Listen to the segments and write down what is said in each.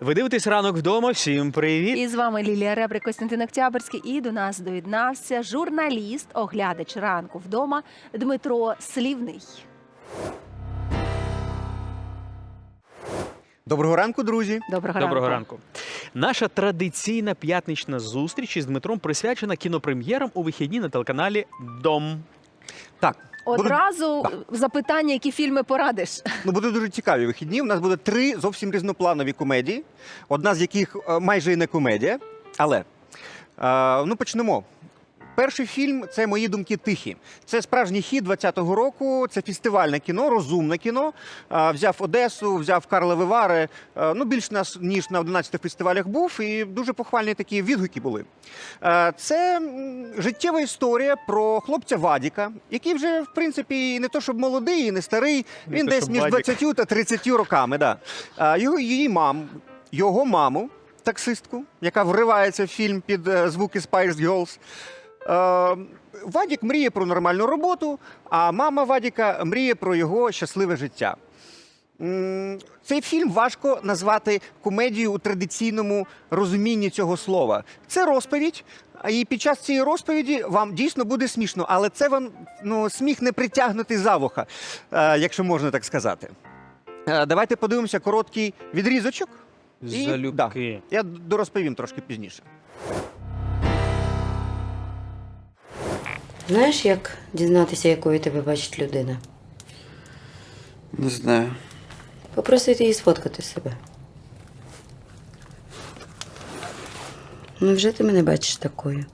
Ви дивитесь ранок вдома. Всім привіт. І з вами Лілія Ребрик, Костянтин Октябрьський. І до нас доєднався журналіст, оглядач ранку вдома Дмитро Слівний. Доброго ранку, друзі. Доброго, Доброго ранку. ранку. Наша традиційна п'ятнична зустріч із Дмитром присвячена кінопрем'єрам у вихідні на телеканалі Дом. Так, Одразу запитання, які фільми порадиш. ну, будуть дуже цікаві вихідні. У нас буде три зовсім різнопланові комедії, одна з яких е, майже і не комедія. Але е, ну почнемо. Перший фільм це мої думки тихі. Це справжній хід 20-го року. Це фестивальне кіно, розумне кіно. Взяв Одесу, взяв Карлові Вари. Е, ну більш нас ніж на 11 фестивалях був, і дуже похвальні такі відгуки були. Це життєва історія про хлопця Вадіка, який вже в принципі не то щоб молодий, і не старий. Він то, десь між Вадік. 20 та 30 роками. Да. Його її мам, його маму, таксистку, яка вривається в фільм під е, звуки Spice Girls. Е, Вадік мріє про нормальну роботу, а мама Вадіка мріє про його щасливе життя. Цей фільм важко назвати комедією у традиційному розумінні цього слова. Це розповідь, і під час цієї розповіді вам дійсно буде смішно, але це вам ну, сміх не притягнутий за вуха, е, якщо можна так сказати. Е, Давайте подивимося короткий відрізочок. І- Залюбки. Я дорозповім трошки пізніше. Знаєш, як дізнатися, якою тебе бачить людина? Не знаю. Попросити її сфоткати себе. Ну, вже ти мене бачиш такою.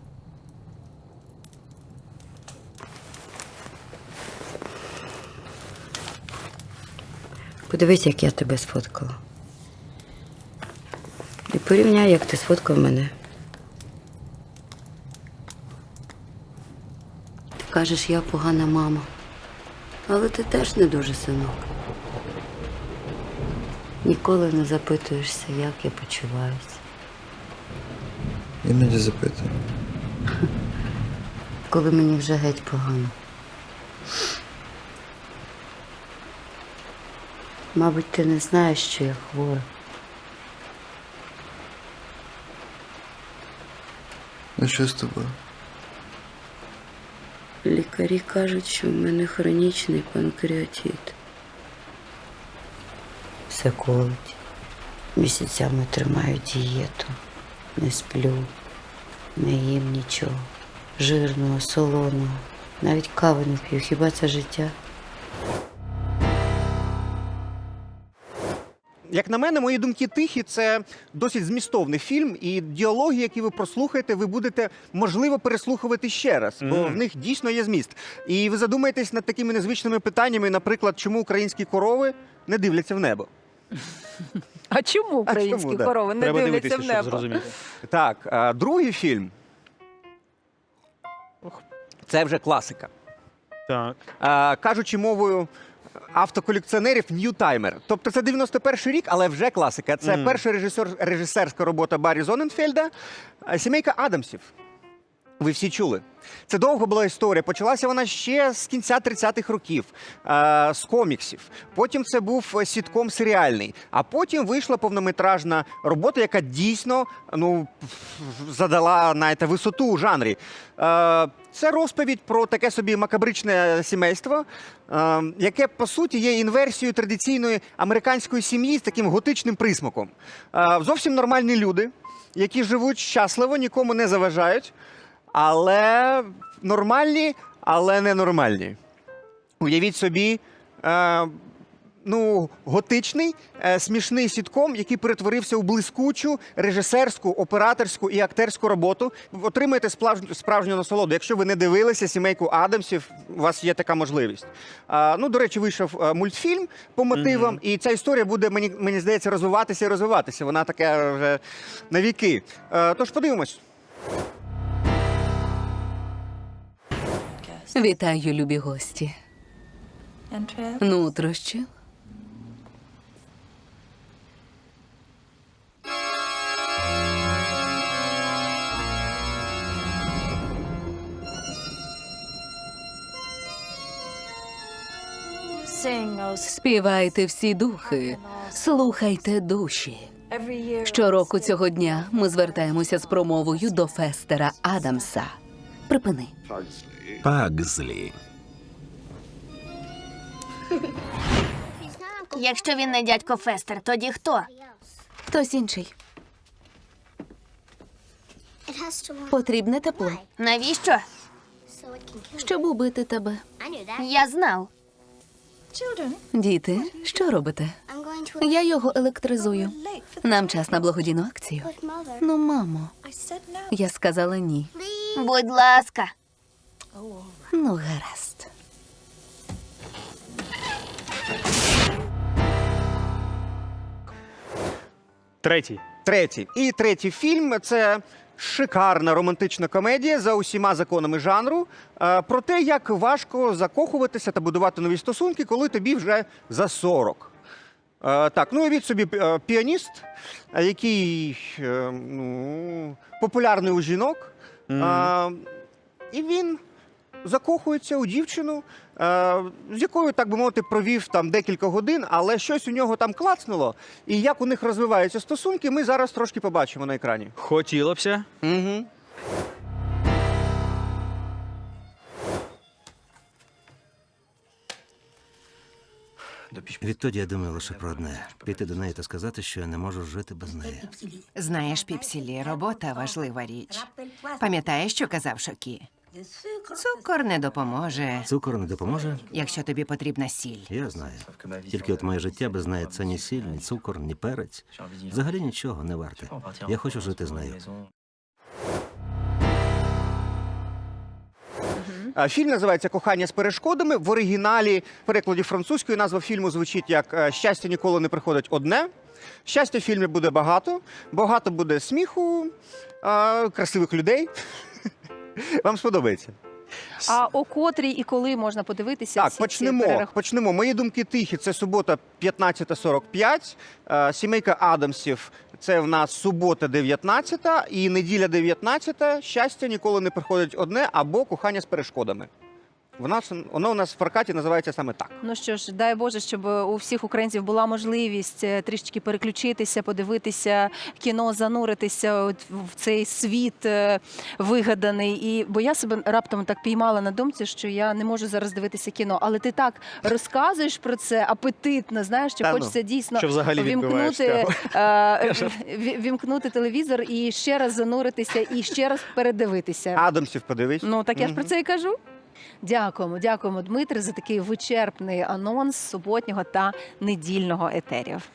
Подивись, як я тебе сфоткала. І порівняй, як ти сфоткав мене. Кажеш, я погана мама. Але ти теж не дуже синок. Ніколи не запитуєшся, як я почуваюся. Іноді запитую. Коли мені вже геть погано. Мабуть, ти не знаєш, що я хвора. Ну що з тобою? Лікарі кажуть, що в мене хронічний панкреатит. Все колить. Місяцями тримаю дієту. Не сплю, не їм нічого. Жирного, солоного. Навіть кави не п'ю. Хіба це життя? Як на мене, мої думки тихі це досить змістовний фільм, і діалоги, які ви прослухаєте, ви будете можливо переслухувати ще раз, бо в них дійсно є зміст. І ви задумаєтесь над такими незвичними питаннями, наприклад, чому українські корови не дивляться в небо. А чому українські чому, да? корови не Треба дивляться дивитися, в щоб небо? зрозуміти. Так, а, другий фільм. Це вже класика. Так. А, кажучи мовою автоколекціонерів, ньютаймер. Тобто це 91-й рік, але вже класика. Це перша режисер, режисерська робота Баррі Зоненфельда. Сімейка Адамсів. Ви всі чули. Це довго була історія. Почалася вона ще з кінця 30-х років, е, з коміксів. Потім це був е, сітком серіальний. А потім вийшла повнометражна робота, яка дійсно ну, задала знаєте, висоту у жанрі. Е, це розповідь про таке собі макабричне сімейство, е, яке по суті є інверсією традиційної американської сім'ї з таким готичним присмаком. Е, зовсім нормальні люди, які живуть щасливо, нікому не заважають, але нормальні, але ненормальні. Уявіть собі. Е, Ну, готичний, е, смішний сітком, який перетворився у блискучу режисерську, операторську і актерську роботу. Отримаєте справжню, справжню насолоду. Якщо ви не дивилися сімейку Адамсів, у вас є така можливість. А, ну, до речі, вийшов е, мультфільм по мотивам, і ця історія буде, мені, мені здається, розвиватися і розвиватися. Вона така вже на віки. Е, тож подивимось. Вітаю, любі гості. Нутрощі. Співайте всі духи, слухайте душі. Щороку цього дня ми звертаємося з промовою до Фестера Адамса. Припини. Пагзлі. Якщо він не дядько Фестер, тоді хто? Хтось інший. Потрібне тепло, Навіщо? щоб убити тебе. Я знав. Діти, що робите? Я його електризую. Нам час на благодійну акцію. Ну, мамо, я сказала ні. Будь ласка. Ну, гаразд. Третій. Третій. І третій фільм це шикарна романтична комедія за усіма законами жанру е, про те, як важко закохуватися та будувати нові стосунки, коли тобі вже за 40. Е, Так, ну уявіть собі е, піаніст, е, який е, ну, популярний у жінок, е, і він закохується у дівчину, а, з якою, так би мовити, провів там декілька годин, але щось у нього там клацнуло. І як у них розвиваються стосунки, ми зараз трошки побачимо на екрані. Хотілося. Угу. Відтоді я думаю лише про одне: піти до неї та сказати, що я не можу жити без неї. Знаєш, Піпсілі, робота важлива річ. Пам'ятаєш, що казав Шокі? Цукор не допоможе, Цукор не допоможе? якщо тобі потрібна сіль. Я знаю. Тільки от моє життя без неї це ні сіль, ні цукор, ні перець. Взагалі нічого не варте. Я хочу жити з нею. Фільм називається Кохання з перешкодами. В оригіналі в перекладі французької назва фільму звучить як е, Щастя ніколи не приходить одне. Щастя в фільмі буде багато, багато буде сміху, красивих людей. Вам сподобається? А о котрій і коли можна подивитися? Так, ці- ці почнемо. перерах- Почнемо. Мої думки тихі. Це субота 15.45. Е, Сімейка Адамсів. Це в нас субота 19 і неділя 19. Щастя ніколи не приходить одне або кохання з перешкодами. Вона воно у нас в прокаті називається саме так. Ну що ж, дай Боже, щоб у всіх українців була можливість е, трішечки переключитися, подивитися кіно, зануритися в цей світ е, вигаданий. І бо я себе раптом так піймала на думці, що я не можу зараз дивитися кіно. Але ти так розказуєш про це апетитно. Знаєш, що Та ну, хочеться дійсно що взагалі вімкнути, е, вімкнути телевізор і ще раз зануритися, і ще раз передивитися. Адамсів подивись. Ну так я ж про це і кажу. Дякуємо, дякуємо, Дмитре, за такий вичерпний анонс суботнього та недільного етерів.